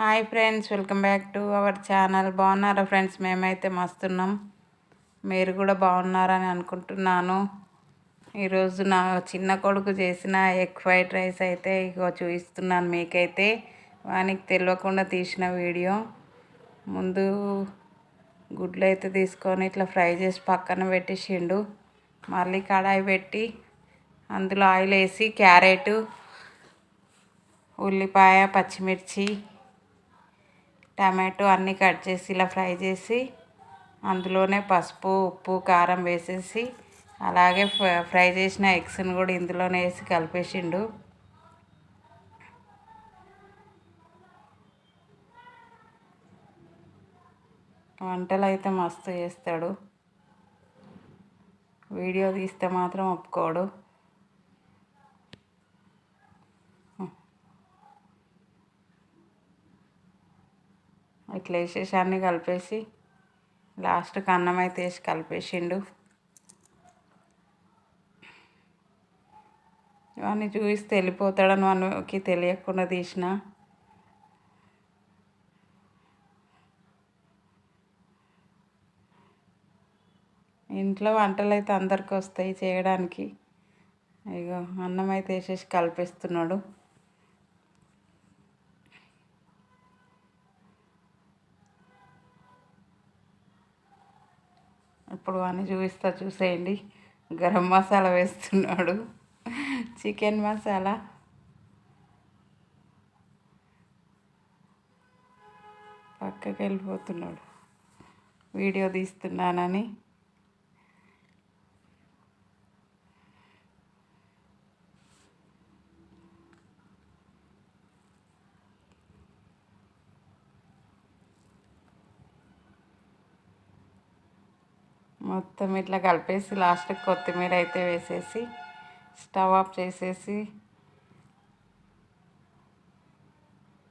Hi friends welcome back to our channel. బాగున్నారా friends? మేమైతే మస్తున్నాం. మీరు కూడా బాగున్నారని అనుకుంటున్నాను. ఈరోజు నా చిన్న కొడుకు చేసిన ఎగ్ ఫ్రైడ్ రైస్ అయితే ఇగో చూపిస్తున్నాను మీకైతే. వానికి తెలియకుండా తీసిన వీడియో. ముందు గుడ్లు అయితే తీసుకొని ఇట్లా ఫ్రై చేసి పక్కన పెట్టేసిండు. మళ్ళీ కడాయి పెట్టి అందులో ఆయిల్ వేసి క్యారెట్ ఉల్లిపాయ పచ్చిమిర్చి టమాటో అన్నీ కట్ చేసి ఇలా ఫ్రై చేసి అందులోనే పసుపు ఉప్పు కారం వేసేసి అలాగే ఫ్రై చేసిన ఎగ్స్ని కూడా ఇందులోనే వేసి కలిపేసిండు. వంటలు అయితే మస్తు చేస్తాడు. వీడియో తీస్తే మాత్రం ఒప్పుకోడు. ఇట్లా వేసేసి అన్నీ కలిపేసి లాస్ట్కి అన్నం అయితే వేసి కలిపేసిండు. ఇవన్నీ చూపిస్తే వెళ్ళిపోతాడని మనకి తెలియకుండా తీసిన. ఇంట్లో వంటలు అయితే అందరికి వస్తాయి చేయడానికి. ఇగో అన్నం అయితే వేసేసి కలిపేస్తున్నాడు. ఇప్పుడు అని చూపిస్తా చూసేయండి. గరం మసాలా వేస్తున్నాడు. చికెన్ మసాలా. పక్కకి వెళ్ళిపోతున్నాడు వీడియో తీస్తున్నానని. మొత్తం ఇట్లా కలిపేసి లాస్ట్కి కొత్తిమీర అయితే వేసేసి స్టవ్ ఆఫ్ చేసేసి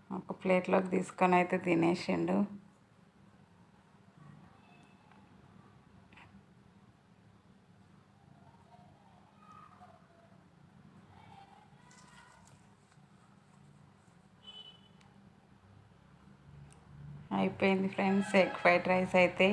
ఒక ప్లేట్లోకి తీసుకొని అయితే తినేసిండు. అయిపోయింది ఫ్రెండ్స్ ఎగ్ ఫ్రైడ్ రైస్ అయితే.